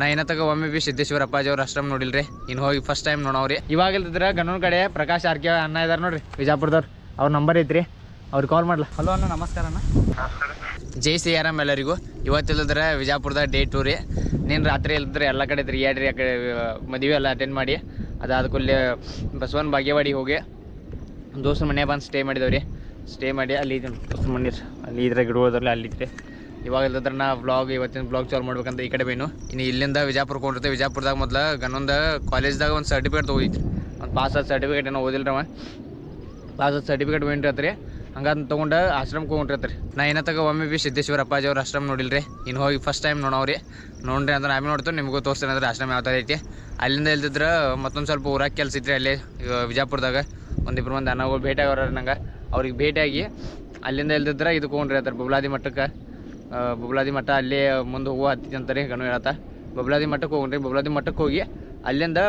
ನಾ ಏನತ್ತಾಗ ಒಮ್ಮೆ ಬಿ ಸಿದ್ದೇಶ್ವರಪ್ಪ ಅಪ್ಪಾಜಿ ಅವ್ರ ಆಶ್ರಮ ನೋಡಿಲ್ರಿ. ಇನ್ನು ಹೋಗಿ ಫಸ್ಟ್ ಟೈಮ್ ನೋಡೋರಿ ಇವಾಗ ಇಲ್ದಿದ್ರೆ ಗನ್ನೂರ್ ಕಡೆ ಪ್ರಕಾಶ್ ಆರ್ಕೆ ಅಣ್ಣ ಇದಾರ ನೋಡ್ರಿ, ವಿಜಾಪುರದವ್ರು. ಅವ್ರ ನಂಬರ್ ಐತ್ರಿ. ಅವ್ರಿಗೆ ಕಾಲ್ ಮಾಡ್ಲಾ. ಹಲೋ ಅಣ್ಣ, ನಮಸ್ಕಾರ ಅಣ್ಣ. ಜೈ ಸಿ ಆರಾಮ್ ಎಲ್ಲರಿಗೂ ಇವತ್ತಿಲ್ಲದ್ರೆ ವಿಜಾಪುರದ ಡೇ ಟೂ ರೀ. ನೀನು ರಾತ್ರಿ ಇಲ್ದ್ರೆ ಎಲ್ಲ ಕಡೆ ತಿರುಗಾಡ್ರಿ ಆ ಕಡೆ ಮದುವೆ ಎಲ್ಲ ಅಟೆಂಡ್ ಮಾಡಿ. ಅದಾದ ಕೂಡಲೇ ಬಸವನ ಭಾಗ್ಯವಾಡಿ ಹೋಗಿ ದೋಸ್ತ ಮನೆ ಬಂದು ಸ್ಟೇ ಮಾಡಿದವ್ರಿ. ಸ್ಟೇ ಮಾಡಿ ಅಲ್ಲಿ ಮನೆ. ಅಲ್ಲಿ ಇದ್ರಾಗ ಇಡುವುದ್ರಲ್ಲಿ ಅಲ್ಲಿ ಇದ್ರಿ. ಇವಾಗ ಇಲ್ಲದ್ರ ನಾ ಬ್ಲಾಗ್ ಇವತ್ತಿನ ಬ್ಲಾಗ್ ಚಾಲು ಮಾಡ್ಬೇಕಂತ ಈ ಕಡೆ ಬೇನು. ಇನ್ನು ಇಲ್ಲಿಂದ ವಿಜಾಪುರಕ್ಕೆ ಹೊಂಟಿರ್ತೀವಿ. ವಿಜಾಪುರದಾಗ ಮೊದ್ಲು ಗನ್ನೊಂದು ಕಾಲೇಜ್ದಾಗ ಒಂದು ಸರ್ಟಿಫಿಕೇಟ್ ತೊಗೋದಿತ್ತು. ಒಂದು ಪಾಸ್ ಆದ ಸರ್ಟಿಫಿಕೇಟ್ ಏನೋ ಓದಿಲ್ರವ ಪಾಸ್ ಆದ ಸರ್ಟಿಫಿಕೇಟ್ ಬೇನ್ರಿ ಹಂಗಂತ ತೊಗೊಂಡು ಆಶ್ರಮಕ್ಕೆ ಹೋಗಿರ್ತೀರಿ ನಾ ಏನತ್ತಾಗ ಒಮ್ಮೆ ಬಿ ಸಿದ್ದೇಶ್ವರ ಅಪ್ಪಾಜಿ ಅವ್ರ ಆಶ್ರಮ ನೋಡಿಲ್ರಿ. ಇನ್ನು ಹೋಗಿ ಫಸ್ಟ್ ಟೈಮ್ ನೋಡೋರಿ ನೋಡ್ರಿ ಅಂದ್ರೆ ನಾವೇ ನೋಡ್ತೇವೆ. ನಿಮಗೂ ತೋರಿಸ್ತೇನೆ ಅಂದ್ರೆ ಆಶ್ರಮ ಯಾವ ಥರ ಐತಿ. ಅಲ್ಲಿಂದ ಇಲ್ದಿದ್ರೆ ಮತ್ತೊಂದು ಸ್ವಲ್ಪ ಊರಾಗ ಕೆಲಸ ಇದ್ರಿ ಅಲ್ಲಿ ವಿಜಾಪುರದಾಗ. ಒಂದಿಬ್ರು ಮಂದಿ ಅನ್ನಗಳು ಭೇಟಿ ಆಗೋರ ನಂಗೆ. ಅವ್ರಿಗೆ ಭೇಟಿಯಾಗಿ ಅಲ್ಲಿಂದ ಇಲ್ದಿದ್ರೆ ಇದು ಹೋಗ್ರಿ ಹೇಳ್ತಾರೆ ಬಬ್ಲಾದಿ ಮಠಕ್ಕೆ. ಬಬ್ಲಾದಿ ಮಠ ಅಲ್ಲಿ ಮುಂದೆ ಹೂವು ಹತ್ತಿ ಅಂತಾರೆ ಗಣು ಹೇಳತ್ತ ಬಬ್ಲಾದಿ ಮಠಕ್ಕೆ ಹೋಗ್ರಿ, ಬಬ್ಲಾದಿ ಮಠಕ್ಕೆ ಹೋಗಿ ಅಲ್ಲಿಂದ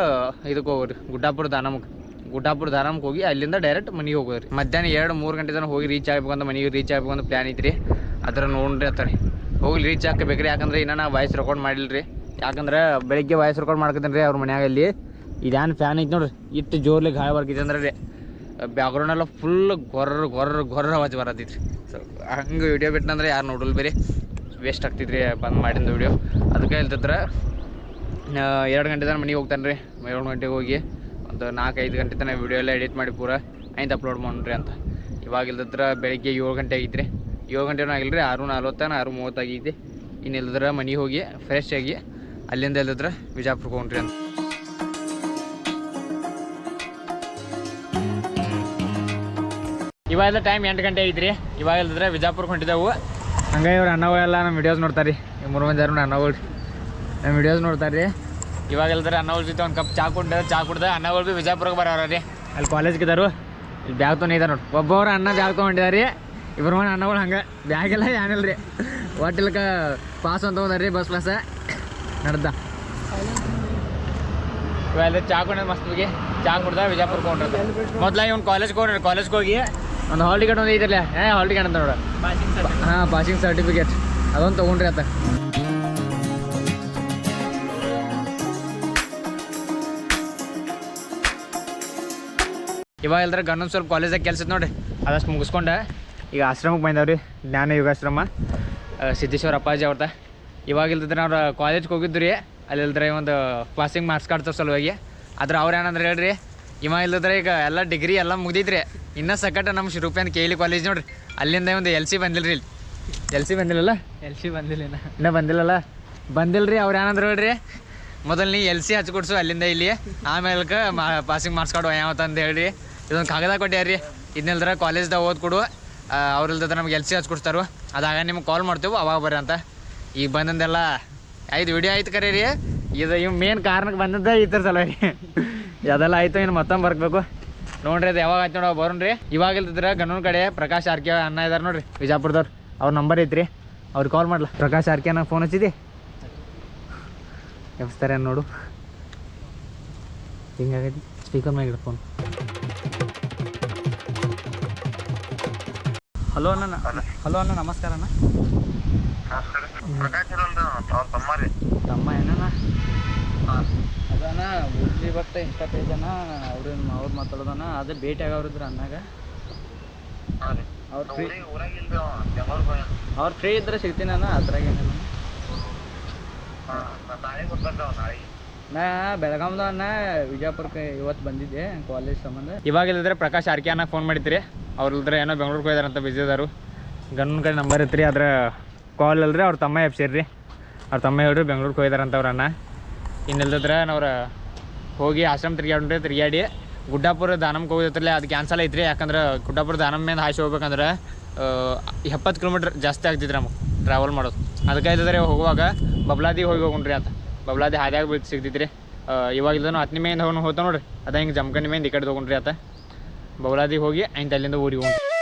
ಇದಕ್ಕೆ ಹೋಗ್ರಿ, ಗುಡ್ಡಾಪುರ ದಾನಮಕ್ಕೆ ಗುಡ್ಡಾಪುರ ಧಾರಾಮಕ್ಕೆ ಹೋಗಿ ಅಲ್ಲಿಂದ ಡೈರೆಕ್ಟ್ ಮನೆಗೆ ಹೋಗೋದ್ರಿ. ಮಧ್ಯಾಹ್ನ ಎರಡು ಮೂರು ಗಂಟೆ ತನಕ ಹೋಗಿ ರೀಚ್ ಆಗ್ಬೇಕಂತ ಮನೆಗೆ ರೀಚ್ ಆಗ್ಬೇಕಂತ ಪ್ಲ್ಯಾನ್ ಐತ್ರಿ. ಅದರ ನೋಡ್ರಿ ಅತ್ತಾರೆ ಹೋಗಿ ರೀಚ್ ಹಾಕಬೇಕ್ರಿ. ಯಾಕಂದ್ರೆ ಇನ್ನ ನಾ ವಾಯ್ಸ್ ರೆಕಾರ್ಡ್ ಮಾಡಿಲ್ರಿ. ಯಾಕಂದ್ರೆ ಬೆಳಿಗ್ಗೆ ವಾಯ್ಸ್ ರೆಕಾರ್ಡ್ ಮಾಡ್ಕೊತೀನಿ ರೀ ಅವ್ರ ಮನೆಯಾಗ ಅಲ್ಲಿ. ಇದೇನು ಫ್ಯಾನ್ ಐತಿ ನೋಡ್ರಿ. ಇಟ್ಟು ಜೋರ್ಲಿ ಗಾಯ ಬರ್ಕಿದೆ ಅಂದ್ರೆ ರೀ ಬ್ಯಾಕ್ಗ್ರೌಂಡ್ ಎಲ್ಲ ಫುಲ್ ಗೊರ್ರ ಗೊರ್ರ ಗೊರ್ರ ಆವಾಜ್ ಬರತೈತ್ರಿ. ಸೊ ಹಂಗೆ ವಿಡಿಯೋ ಬಿಟ್ಟನಂದ್ರೆ ಯಾರು ನೋಡಲ್ ಬೇರೆ ವೇಸ್ಟ್ ಆಗ್ತಿದ್ರಿ ಬಂದು ಮಾಡಿದ ವಿಡಿಯೋ ಅದಕ್ಕೆ ಹೇಳ್ತಿದ್ರೆ ಎರಡು ಗಂಟೆ ತನಕ ಮನೆಗೆ ಹೋಗ್ತಾನೆ ರೀ. ಎರಡು ಗಂಟೆಗೆ ಹೋಗಿ ಒಂದು ನಾಲ್ಕು ಐದು ಗಂಟೆ ತನಕ ವಿಡಿಯೋ ಎಲ್ಲ ಎಡಿಟ್ ಮಾಡಿ ಪೂರ ಆಯ್ತು ಅಪ್ಲೋಡ್ ಮಾಡ್ರಿ ಅಂತ. ಇವಾಗ ಇಲ್ದಿದ್ರೆ ಬೆಳಗ್ಗೆ ಏಳು ಗಂಟೆ ಆಗಿತ್ತು ಏಳು ಗಂಟೆನೂ ಆಗಿಲ್ಲ ರೀ ಆರು ನಲ್ವತ್ತನ ಆರು ಮೂವತ್ತು ಆಗೈತಿ ಇನ್ನು ಇಲ್ದಿದ್ರೆ ಮನೆಗೆ ಹೋಗಿ ಫ್ರೆಶ್ ಆಗಿ ಅಲ್ಲಿಂದ ಇಲ್ದಿದ್ರೆ ವಿಜಾಪುರಕ್ಕೆ ಹೋಗ್ರಿ ಅಂತ. ಇವಾಗ ಟೈಮ್ ಎಂಟು ಗಂಟೆ ಐತ್ರಿ. ಇವಾಗ ಇಲ್ದಿದ್ರೆ ವಿಜಾಪುರಕ್ಕೆ ಹೊಂಟಿದ್ದೆವು ಹಂಗಾಗಿ ಇವ್ರು ಅಣ್ಣಗಳೆಲ್ಲ ನಮ್ಮ ವಿಡಿಯೋಸ್ ನೋಡ್ತಾರೆ ರೀ. ಈ ಮೂರು ಮಂದಿ ಯಾರು ಅಣ್ಣಗಳು ನಮ್ಮ ವಿಡಿಯೋಸ್ ನೋಡ್ತಾರೆ ರೀ. ಇವಾಗ ಇಲ್ದ್ರೆ ಅನ್ನಗಳ ಜೊತೆ ಒಂದು ಕಪ್ ಚಾ ಕುಡ್ದ ಚಾ ಕುಡ್ದ ಅಣ್ಣಗಳು ಭೀ ವಿಜಯಪುರಕ್ಕೆ ಬರೋರ ರೀ. ಅಲ್ಲಿ ಕಾಲೇಜ್ಗೆ ಇದಾರು. ಇಲ್ಲಿ ಬ್ಯಾಗ್ ತೊಗೊಂಡಿದ್ದಾರೆ ನೋಡಿ. ಒಬ್ಬವ್ರು ಅಣ್ಣ ಬ್ಯಾಗ್ ತೊಗೊಂಡಿದ್ದಾರೆ ರೀ. ಇಬ್ಬರು ಮನೆ ಅನ್ನಗಳು ಹಂಗೆ. ಬ್ಯಾಗ್ ಎಲ್ಲ ಏನಿಲ್ಲ ರೀ ಹೋಟೆಲ್ಕ ಪಾಸ್ ಅಂತ ರೀ ಬಸ್ ಪಾಸ ನಡ್ದ. ಇವಾಗ ಚಾ ಕುಡಿದ ಮಸ್ತ್ ಹೋಗಿ ಚಾ ಕುಡ್ದ ವಿಜಯಪುರಕ್ಕೆ ಹೊಂಟಿರ್ತಾರೆ ಮೊದ್ಲ ಇವ್ನು ಕಾಲೇಜ್ಗೆ ಹೋಗ್ರಿ ಕಾಲೇಜ್ಗೆ ಹೋಗಿ ಒಂದು ಹಾಲ್ ಟಿಕೆಟ್ ಒಂದು ಐತಿರಲ್ಲ ಏ ಹಾಲ್ ಟಿಕೆಟ್ ಅಂತ ನೋಡ. ಹಾಂ ಪಾಸಿಂಗ್ ಸರ್ಟಿಫಿಕೇಟ್ ಅದೊಂದು ತಗೊಂಡ್ರಿ ಆತ ಇವಾಗ ಎಲ್ಲರ ಗನ್ನೊಂದು ಸ್ವಲ್ಪ ಕಾಲೇಜಾಗ ಕೆಲಸ ನೋಡಿ ಅದಷ್ಟು ಮುಗಿಸ್ಕೊಂಡೆ. ಈಗ ಆಶ್ರಮಕ್ಕೆ ಬಂದವ್ರಿ ಜ್ಞಾನ ಯೋಗಾಶ್ರಮ. ಸಿದ್ದೇಶ್ವರ ಅಪ್ಪಾಜಿ ಅವ್ರದ. ಇವಾಗ ಇಲ್ದಿದ್ರೆ ಅವ್ರು ಕಾಲೇಜ್ಗೆ ಹೋಗಿದ್ದು ರೀ ಅಲ್ಲಿ ಇಲ್ದ್ರೆ ಒಂದು ಪಾಸಿಂಗ್ ಮಾರ್ಕ್ಸ್ ಕಾರ್ಡ್ ಸಲುವಾಗಿ. ಆದ್ರೆ ಅವ್ರು ಏನಂದ್ರೆ ಹೇಳ್ರಿ ಇವಾಗ ಇಲ್ದಿದ್ರೆ ಈಗ ಎಲ್ಲ ಡಿಗ್ರಿ ಎಲ್ಲ ಮುಗ್ದಿದ್ರಿ ಇನ್ನೂ ಸಕಟ ನಮ್ಮ ಶಿರೂಪಿ ಅಂತ ಕೆ ಇಲಿ ಕಾಲೇಜ್ ನೋಡ್ರಿ. ಅಲ್ಲಿಂದ ಒಂದು ಎಲ್ ಸಿ ಬಂದಿಲ್ರಿ ಇಲ್ಲಿ. ಎಲ್ ಸಿ ಬಂದಿಲ್ಲಲ್ಲ? ಎಲ್ ಸಿ ಬಂದಿಲ್ಲ ಇನ್ನ. ಇನ್ನೂ ಬಂದಿಲ್ಲಲ್ಲ? ಬಂದಿಲ್ಲ ರೀ ಅವ್ರು ಏನಂದ್ರೆ ಹೇಳ್ರಿ. ಮೊದಲು ನೀ ಎಲ್ ಸಿ ಹಚ್ಕೊಡ್ಸು ಅಲ್ಲಿಂದ ಇಲ್ಲಿ. ಆಮೇಲೆ ಪಾಸಿಂಗ್ ಮಾರ್ಕ್ಸ್ ಕಾರ್ಡ್ ಅಂತ ಹೇಳ್ರಿ. ಇದೊಂದು ಕಾಗದ ಕೊಟ್ಟ್ಯಾರ ಇದನ್ನೆಲ್ದ್ರ ಕಾಲೇಜ್ದಾಗ ಓದ್ಕೊಡು ಕೊಡು. ಅವ್ರ ಇಲ್ದ ನಮ್ಗೆ ಎಲ್ ಸಿ ಹಚ್ಕೊಡ್ತಾರು ಅದಾಗ ನಿಮ್ಗೆ ಕಾಲ್ ಮಾಡ್ತೇವೆ ಅವಾಗ ಬರ್ರಿ ಅಂತ. ಈಗ ಬಂದಂದೆಲ್ಲ ಆಯ್ತು ವಿಡಿಯೋ ಆಯ್ತು ಕರೆ ರೀ. ಇದು ಇವ್ ಮೇನ್ ಕಾರಣಕ್ಕೆ ಬಂದದ್ದೇ ಈ ಥರ ಸಲ ರೀ ಅದೆಲ್ಲ ಆಯಿತು ಇನ್ನು ಮತ್ತೊಮ್ಮೆ ಬರ್ಬೇಕು ನೋಡ್ರಿ ಅದು ಯಾವಾಗ ಆಯ್ತು ನೋಡಿ ಬರೋಣ ರೀ ಇವಾಗ ಇಲ್ದಿದ್ರೆ ಗಣನ ಕಡೆ ಪ್ರಕಾಶ್ ಆರ್ಕೆ ಅಣ್ಣ ಇದಾರೆ ನೋಡ್ರಿ ವಿಜಾಪುರದವ್ರು. ಅವ್ರ ನಂಬರ್ ಐತ್ರಿ. ಅವ್ರಿಗೆ ಕಾಲ್ ಮಾಡ್ಲಾ. ಪ್ರಕಾಶ್ ಆರ್ಕೆ ನಂಗೆ ಫೋನ್ ಹಚ್ಚಿದಿ? ಎಬ್ಸ್ತಾರೆ ನೋಡು ಹಿಂಗಾಗೈತಿ ಸ್ಪೀಕರ್ ಮ್ಯಾಗ ಫೋನ್ ಹಲೋ ಅಣ್ಣ ಹಲೋ ಅಣ್ಣ ನಮಸ್ಕಾರ ಅಣ್ಣ. ತಮ್ಮ ಏನಣ್ಣ? ಅದಣ್ಣ ಉದ್ರಿ ಭಕ್ತ ಇಪ್ಪತ್ತೈದು ಜನ ಅವ್ರ ಅವ್ರು ಮಾತಾಡೋದಣ್ಣ ಅದೇ ಭೇಟಿ ಆಗವ್ರಿದ್ರ ಅನ್ನಾಗ ಅವ್ರು ಫ್ರೀ ಅವ್ರು ಫ್ರೀ ಇದ್ರೆ ಸಿಗ್ತೀನಿ ನಾನು ಅದ್ರಾಗ ಏನಿಲ್ಲ. ನಾ ಬೆಳಗಾಮ್ದ ಅಣ್ಣ ವಿಜಯಪುರಕ್ಕೆ ಇವತ್ತು ಬಂದಿದ್ದೆ ಕಾಲೇಜ್ ಸಂಬಂಧ. ಇವಾಗ ಇಲ್ಲದ್ರೆ ಪ್ರಕಾಶ್ ಆರ್ಕೆ ಅನ್ನ ಫೋನ್ ಮಾಡಿದ್ರಿ. ಅವ್ರು ಇಲ್ದ್ರೆ ಏನೋ ಬೆಂಗ್ಳೂರ್ಗೆ ಹೋಗಿದಾರೆ ಅಂತ ಬಿಸಿ ಇದಾರು. ಗಂಡನ ಕಡೆ ನಂಬರ್ ಇತ್ತು ಅದ್ರ ಕಾಲ್ ಅಲ್ರಿ ಅವ್ರ ತಮ್ಮ ಎಬ್ಸಿರ್ರಿ ಅವ್ರ ತಮ್ಮ ಹೇಳ್ರಿ ಬೆಂಗ್ಳೂರ್ಗೆ ಹೋಗಿದಾರಂತ ಅಂತ ಅವ್ರ ಅಣ್ಣ. ಇನ್ನಿಲ್ದಿದ್ರೆ ನಾವ್ರ ಹೋಗಿ ಆಶ್ರಮ ತಿರ್ಗಾಡ್ರಿ ತಿರ್ಗಾಡಿ ಗುಡ್ಡಾಪುರ ದಾನಮ್ಗೆ ಹೋಗಿದ್ರಲ್ಲ ಅದು ಕ್ಯಾನ್ಸಲ್ ಐತ್ರಿ. ಯಾಕಂದ್ರೆ ಗುಡ್ಡಾಪುರ ದಾನಮ್ಮಿಂದ ಹಾಯ್ಸಿ ಹೋಗ್ಬೇಕಂದ್ರೆ ಎಪ್ಪತ್ತು ಕಿಲೋಮೀಟ್ರ್ ಜಾಸ್ತಿ ಆಗ್ತಿತ್ತು ನಮಗೆ ಟ್ರಾವೆಲ್ ಮಾಡೋದು. ಅದಕ್ಕೆ ಇಲ್ದಿದ್ರೆ ಹೋಗುವಾಗ ಬಬ್ಲಾದಿ ಹೋಗಿ ಹೋಗುಣ್ರಿ ಅಂತ ಬಬ್ಲಾದಿ ಹಾದ್ಯಾಗ ಬೀಳ್ ಸಿಗ್ತಿದ್ರಿ ಇವಾಗ ಇಲ್ದನು ಹತ್ತನೇ ಮೇಯಿಂದ ಹೋಗಿ ಹೋಗ್ತಾ ನೋಡ್ರಿ. ಅದ ಹಿಂಗೆ ಜಮ್ಕಂಡಿ ಮೇಯಿಂದ ಈ ಕಡೆ ತೊಗೊಂಡ್ರಿ ಆತ. ಬಬ್ಲಾದಿ ಹೋಗಿ ಆಯ್ತು ಅಲ್ಲಿಂದ ಊರಿಗೆ ಹೋಗಿ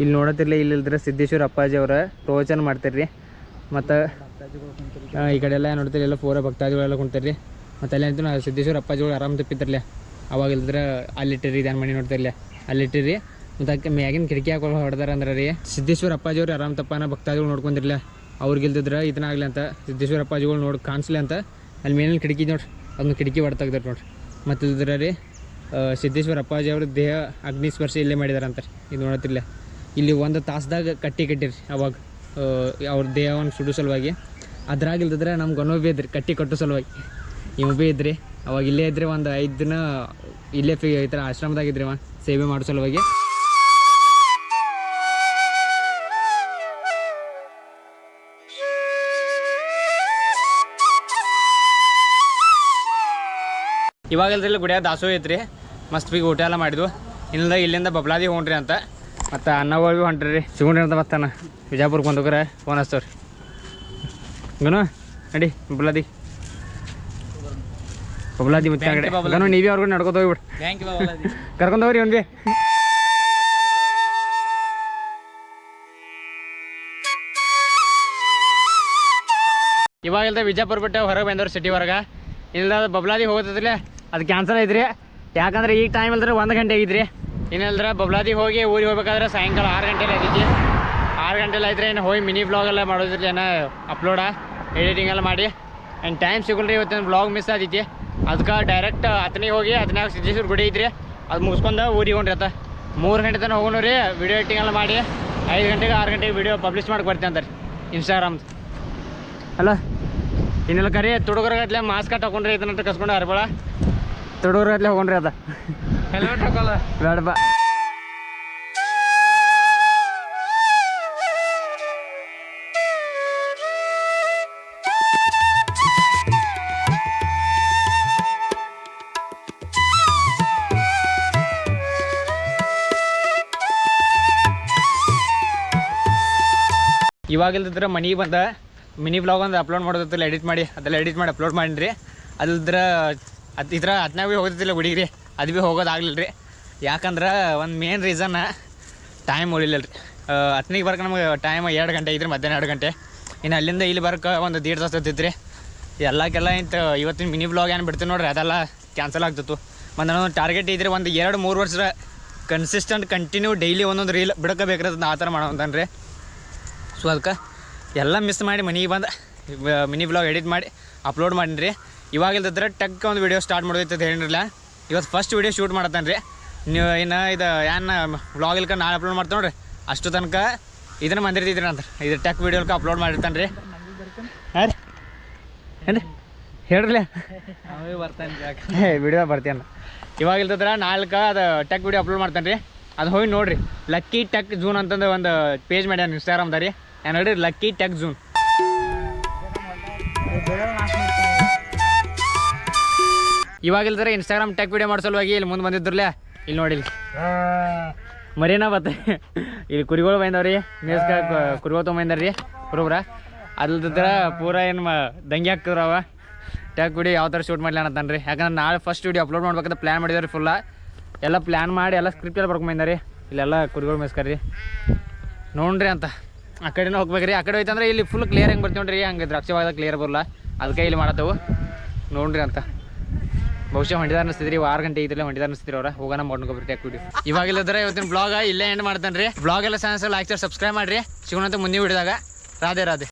ಇಲ್ಲಿ ನೋಡತ್ತಿರ್ಲಿ ಇಲ್ಲಿ ಇಲ್ದ್ರೆ ಸಿದ್ದೇಶ್ವರ ಅಪ್ಪಾಜಿ ಅವರ ಪ್ರವಚನ ಮಾಡ್ತಾರ್ರಿ. ಮತ್ತು ಈ ಕಡೆ ಎಲ್ಲ ನೋಡ್ತೀರಿ ಎಲ್ಲ ಪೂರ ಭಕ್ತಾದಿಗಳೆಲ್ಲ ಕುಂತಾರ್ರಿ ಮತ್ತು ಅಲ್ಲಿ ಅಂತೂ ಸಿದ್ದೇಶ್ವರ ಅಪ್ಪಾಜಿಗಳು ಆರಾಮ್ ತಪ್ಪಿದ್ರಲ್ಲ. ಅವಾಗ ಇಲ್ದ್ರೆ ಅಲ್ಲಿಟ್ಟಿರಿ ಧ್ಯಾನ ಮನೆ ನೋಡ್ತಿರ್ಲಿ. ಅಲ್ಲಿಟ್ಟಿರಿ. ಮತ್ತು ಅದಕ್ಕೆ ಮ್ಯಾಗಿನ ಕಿಟಕಿ ಹಾಕೊಂಡು ಹೊಡೆದಾರ ಅಂದ್ರೆ ರೀ ಸಿದ್ದೇಶ್ವರ ಅಪ್ಪಾಜಿಯವ್ರು ಆರಾಮ್ ತಪ್ಪನ ಭಕ್ತಾದಿಗಳು ನೋಡ್ಕೊಂಡಿರ್ಲಿ. ಅವ್ರಿಗೆ ಇಲ್ದಿದ್ರೆ ಇದನ್ನ ಆಗಲಿ ಅಂತ, ಸಿದ್ದೇಶ್ವರ ಅಪ್ಪಾಜಿಗಳು ನೋಡಿ ಕಾಣಿಸ್ಲಿ ಅಂತ, ಅಲ್ಲಿ ಮೇಲಿನ ಕಿಟಕಿ ನೋಡಿ ಅದನ್ನು ಕಿಟಕಿ ಹೊಡ್ತಾಗ್ದಾರೆ ನೋಡ್ರಿ ಮತ್ತು ಇಲ್ದ್ರ ರೀ ಸಿದ್ದೇಶ್ವರ ಅಪ್ಪಾಜಿ ಅವ್ರ ದೇಹ ಅಗ್ನಿ ಸ್ಪರ್ಶ ಇಲ್ಲೇ ಮಾಡಿದಾರಂತೆ ಅಂತಾರೆ ಇದು ನೋಡತ್ತಿಲ್ಲ ಇಲ್ಲಿ ಒಂದು ತಾಸ್ದಾಗ ಕಟ್ಟಿ ಕಟ್ಟಿರಿ ಅವಾಗ ಅವ್ರ ದೇಹವನ್ನು ಸುಡೋ ಸಲುವಾಗಿ. ಅದ್ರಾಗ ಇಲ್ದಿದ್ರೆ ನಮ್ಗೆ ಗನೋ ಭೀ ಇದ್ರಿ, ಕಟ್ಟಿ ಕಟ್ಟೋ ಸಲುವಾಗಿ. ಇವ್ ಭೀ ಇದ್ರಿ, ಅವಾಗ ಇಲ್ಲೇ ಇದ್ರಿ, ಒಂದು ಐದು ದಿನ ಇಲ್ಲೇ ಫಿ ಈ ಥರ ಆಶ್ರಮದಾಗ ಇದ್ರಿ ಅವ, ಸೇವೆ ಮಾಡೋ ಸಲುವಾಗಿ. ಇವಾಗ ಇಲ್ದ್ರಲ್ಲಿ ಗುಡಿಯಾಗ ದಾಸೋಹ ಐತ್ರಿ, ಮಸ್ತ್ ಬೀಗ ಊಟ ಎಲ್ಲ ಮಾಡಿದ್ವು. ಇಲ್ಲಿಂದ ಇಲ್ಲಿಂದ ಬಬ್ಲಾದಿ ಹೋಗ್ರಿ ಅಂತ. ಮತ್ತು ಅನ್ನಗಳು ಭೀ ಹೊಂಟ್ರಿ. ರೀ ಸಿಗುಂಡ್ರಿ ಅಂತ ಅಣ್ಣ ಬಿಜಾಪುರ್ ಬಂದ್ರೆ ಫೋನ್ ಹಚ್ತವ್ರಿ. ಗನು ನಡಿ ಬುಲಾದಿ ಬಬ್ಲಾದಿ ಮತ್ತೆ ಕಡೆ. ಗನು ನೀವೇ ಅವ್ರಿಗೂ ನಡ್ಕೊತ ಹೋಗ್ಬಿಡು. ಕರ್ಕೊಂಡು ಹೋಗ್ರಿ ಇವಾಗ ಇಲ್ದ ವಿಜಯಪುರ ಬಿಟ್ಟು ಹೊರಗೆ ಬಂದವ್ರು ಸಿಟಿ ಹೊರಗೆ ಇಲ್ಲ ಬಬ್ಲಾದಿ ಹೋಗ್ತದ್ರಲ್ಲ ಅದು ಕ್ಯಾನ್ಸಲ್ ಐತ್ರಿ ಯಾಕಂದ್ರೆ ಈಗ ಟೈಮ್ ಇಲ್ದ್ರೆ ಒಂದು ಗಂಟೆ ಆಗಿದ್ರಿ. ಇನ್ನಲ್ದ್ರೆ ಬಬ್ಲಾದಿಗೆ ಹೋಗಿ ಊರಿಗೆ ಹೋಗ್ಬೇಕಾದ್ರೆ ಸಾಯಂಕಾಲ ಆರು ಗಂಟೆಲಿ ಆಗಿದ್ದೆ ಆರು ಗಂಟೆಲಿ ಆಯ್ತು ಇನ್ನು ಹೋಗಿ ಮಿನಿ ಬ್ಲಾಗ್ ಎಲ್ಲ ಮಾಡೋದ್ರಿ ಏನೋ ಅಪ್ಲೋಡ ಎಡಿಟಿಂಗ್ ಎಲ್ಲ ಮಾಡಿ. ಆ್ಯಂಡ್ ಟೈಮ್ ಸಿಗಲ್ರಿ ಇವತ್ತಿನ ಬ್ಲಾಗ್ ಮಿಸ್ ಆದೈತಿ ಅದಕ್ಕೆ ಡೈರೆಕ್ಟ್ ಹತ್ತನಿಗೆ ಹೋಗಿ ಹತ್ತನಾಗ ಸಿದ್ದೇಶ್ವರ ಗುಡಿ ಐತ್ರಿ. ಅದು ಮುಗಿಸ್ಕೊಂಡು ಊರಿಗೆ ಹೊಂಟ್ರಿ ಅತ್ತ ಮೂರು ಗಂಟೆ ತನಕ ಹೋಗೋಣ ರೀ ವಿಡಿಯೋ ಎಡಿಟಿಂಗ್ ಎಲ್ಲ ಮಾಡಿ. ಐದು ಗಂಟೆಗೆ ಆರು ಗಂಟೆಗೆ ವಿಡಿಯೋ ಪಬ್ಲಿಷ್ ಮಾಡಿ ಬರ್ತೀನಿ ಅಂತಾರೆ ಇನ್ಸ್ಟಾಗ್ರಾಮ್ ಅಲ್ಲ ಇನ್ನೆಲ್ಲ ಕರಿ ತುಡುಗರಾಗತ್ಲೆ ಮಾಸ್ಕ್ ಹಾಕೊಂಡ್ರಿ ಇದನ್ನ ಕಸ್ಕೊಂಡು ಅರ್ಬಳ. ತುಡುಗರಾಗತ್ಲೆ ಹೋಗೊಂಡ್ರಿ ಅದ ಹೆಲ್ಮೆಟ್ ಹಾಕೋಲ್ಲ ಬೇಡಪ್ಪ ಇವಾಗ ಇಲ್ದಿದ್ರೆ ಮನೆಗೆ ಬಂದ ಮಿನಿ ಬ್ಲಾಗ್ ಒಂದು ಅಪ್ಲೋಡ್ ಮಾಡೋದಿಲ್ಲ ಎಡಿಟ್ ಮಾಡಿ ಅದೆಲ್ಲ ಎಡಿಟ್ ಮಾಡಿ ಅಪ್ಲೋಡ್ ಮಾಡಿರಿ ಅದ್ರ ಅದು ಇದ್ರ ಹತ್ತನಾಗ ಭೀ ಹೋಗೋದಿಲ್ಲ ಹುಡುಗಿರಿ. ಅದು ಭೀ ಹೋಗೋದಾಗ್ಲಿಲ್ಲ ರೀ ಯಾಕಂದ್ರೆ ಒಂದು ಮೇನ್ ರೀಸನ್ ಟೈಮ್ ಉಳಿಲಿಲ್ಲ ರೀ ಹತ್ತನಿಗೆ ಬರ್ಕ ನಮಗೆ ಟೈಮ್ ಎರಡು ಗಂಟೆ ಇದ್ರೆ ಮಧ್ಯಾಹ್ನ ಎರಡು ಗಂಟೆ. ಇನ್ನು ಅಲ್ಲಿಂದ ಇಲ್ಲಿ ಬರ್ಕ ಒಂದು ದೀಡ್ ತಾಸು ರೀ ಎಲ್ಲಕ್ಕೆಲ್ಲ ಇಂತ ಇವತ್ತಿನ ಮಿನಿ ಬ್ಲಾಗ್ ಏನು ಬಿಡ್ತೀನಿ ನೋಡ್ರಿ, ಅದೆಲ್ಲ ಕ್ಯಾನ್ಸಲ್ ಆಗ್ತಿತ್ತು. ಮತ್ತು ನಾನು ಟಾರ್ಗೆಟ್ ಇದ್ರೆ ಒಂದು ಎರಡು, ಮೂರು ವರ್ಷ ಕನ್ಸಿಸ್ಟೆಂಟ್ ಕಂಟಿನ್ಯೂ ಡೈಲಿ ಒಂದೊಂದು ರೀಲ್ ಬಿಡಕಬೇಕ್ರಿ ಅದನ್ನ ಆ ಥರ ಮಾಡೋಂತಾನೆ ರೀ ಸೊ ಅದಕ್ಕೆ ಎಲ್ಲ ಮಿಸ್ ಮಾಡಿ ಮನೆಗೆ ಬಂದು ಮಿನಿ ಬ್ಲಾಗ್ ಎಡಿಟ್ ಮಾಡಿ ಅಪ್ಲೋಡ್ ಮಾಡೀನಿ ರೀ ಇವಾಗಿಲ್ದ್ರೆ ಇಲ್ದಿದ್ರೆ ಟಕ್ ಒಂದು ವೀಡಿಯೋ ಸ್ಟಾರ್ಟ್ ಮಾಡೋದಿತ್ತು ಹೇಳಿರಲಿಲ್ಲ ಇವತ್ತು ಫಸ್ಟ್ ವಿಡಿಯೋ ಶೂಟ್ ಮಾಡತ್ತಾನೆ ರೀ ನೀವು ಇನ್ನು ಇದು ಏನು ವ್ಲಾಗ್ ಇಲ್ಕ ನಾಳೆ ಅಪ್ಲೋಡ್ ಮಾಡ್ತೇನೆ ನೋಡ್ರಿ. ಅಷ್ಟು ತನಕ ಇದನ್ನು ಬಂದಿರ್ತಿದ್ರಿ ಅಂತ. ಇದು ಟೆಕ್ ವೀಡಿಯೋಲ್ಕ ಅಪ್ಲೋಡ್ ಮಾಡಿರ್ತಾನೆ ರೀ ಹಾಂ ರೀ ಏನು ಹೇಳ್ರಲ್ಲ ಹೇಳ್ರಿ ಬರ್ತಾನೆ ವಿಡಿಯೋ ಬರ್ತೀನಿ ಇವಾಗ ಇಲ್ದಿದ್ರೆ ನಾಲ್ಕ ಅದು ಟೆಕ್ ವಿಡಿಯೋ ಅಪ್ಲೋಡ್ ಮಾಡ್ತಾನೆ ರೀ ಅದು ಹೋಗಿ ನೋಡ್ರಿ. ಲಕ್ಕಿ ಟೆಕ್ ಜೂನ್ ಅಂತಂದು ಒಂದು ಪೇಜ್ ಮಾಡ್ಯಾನ ಇನ್ಸ್ಟಾಗ್ರಾಮ್ದಾರಿ ಏನು ನೋಡಿ ಲಕ್ಕಿ ಟೆಕ್ ಜೂನ್ ಇವಾಗ ಇಲ್ದ್ರೆ ಇನ್ಸ್ಟಾಗ್ರಾಮ್ ಟೆಕ್ ವಿಡಿಯೋ ಮಾಡ್ಸಲ್ವಾಗಿ ಇಲ್ಲಿ ಮುಂದೆ ಬಂದಿದ್ರಲ್ಲ? ಇಲ್ಲಿ ನೋಡಿ ಇಲ್ಲಿ. ಮರಿನಾ ಬತ್ತೆ ಇಲ್ಲಿ ಕುರಿಗಳು ಬಂದವ್ರಿ. ಮೇಸ್ಕ ಕುರಿಗಳು ತೊಗೊಂಬಂದಾರ ರೀ ಕುರುಬ್ರ ಅಲ್ದಿದ್ರ ಪೂರ ಏನು ದಂಗೆ ಅವ. ಟ್ಯಾಕ್ ವಿಡಿಯೋ ಯಾವ ಥರ ಶೂಟ್ ಮಾಡ್ಲಿ ಅನ್ನತಾನೆ ರೀ ಯಾಕಂದ್ರೆ ನಾಳೆ ಫಸ್ಟ್ ವಿಡಿಯೋ ಅಪ್ಲೋಡ್ ಮಾಡ್ಬೇಕಂತ ಪ್ಲ್ಯಾನ್ ಮಾಡಿದಾರೆ ಫುಲ್ಲ ಎಲ್ಲ ಪ್ಲ್ಯಾನ್ ಮಾಡಿ ಎಲ್ಲ ಸ್ಕ್ರಿಪ್ಟ್ ಎಲ್ಲ ಬರ್ಕೊಂಬಂದಾರಿ ಇಲ್ಲೆಲ್ಲ ಕುರಿಗಳು ಮೇಸ್ಕರ್ರಿ ನೋಡ್ರಿ ಅಂತ. ಆ ಕಡೆನೂ ಹೋಗ್ಬೇಕ್ರಿ. ಆ ಕಡೆ ಹೋಯ್ತಂದ್ರೆ ಇಲ್ಲಿ ಫುಲ್ ಕ್ಲಿಯರ್ ಹೆಂಗೆ ಬರ್ತೀವಿ ನೋಡ್ರಿ. ಹಂಗೆ ದ್ರಾಕ್ಷಿವಾದ ಕ್ಲಿಯರ್ ಬರಲ್ಲ. ಅದಕ್ಕೆ ಇಲ್ಲಿ ಮಾಡತ್ತವು. ನೋಡ್ರಿ ಅಂತ. ಬಹುಶಃ ಹೊಂಡಿದಾರ ಅನಿಸ್ತಿದ್ರಿ ಆರು ಗಂಟೆ ಇದ್ರೆ ಹೊಂಡಿದಾರ ಅನಿಸ್ತಿರಿ ಅವ್ರ. ಹೋಗೋಣ ಮಾಡ್ಕೊಬ್ರಿ ಟ್ಯಾಕ್ ವಿಡಿಯೋ ಇವಾಗ ಇಲ್ಲದ್ರೆ ಇವತ್ತಿನ ಬ್ಲಾಗ್ ಇಲ್ಲೇ ಎಂಡ್ ಮಾಡ್ತಾನೆ ರೀ ಬ್ಲಾಗ್ ಎಲ್ಲ ಚಾನಲ್ಸ್ ಲೈಕ್ ಸಬ್ಸ್ಕ್ರೈಬ್ ಮಾಡ್ರಿ. ಸಿಗೋಣಂತ ಮುಂದಿನ ವಿಡಿಯೋದಾಗ ರಾಧೆ ರಾಧೆ.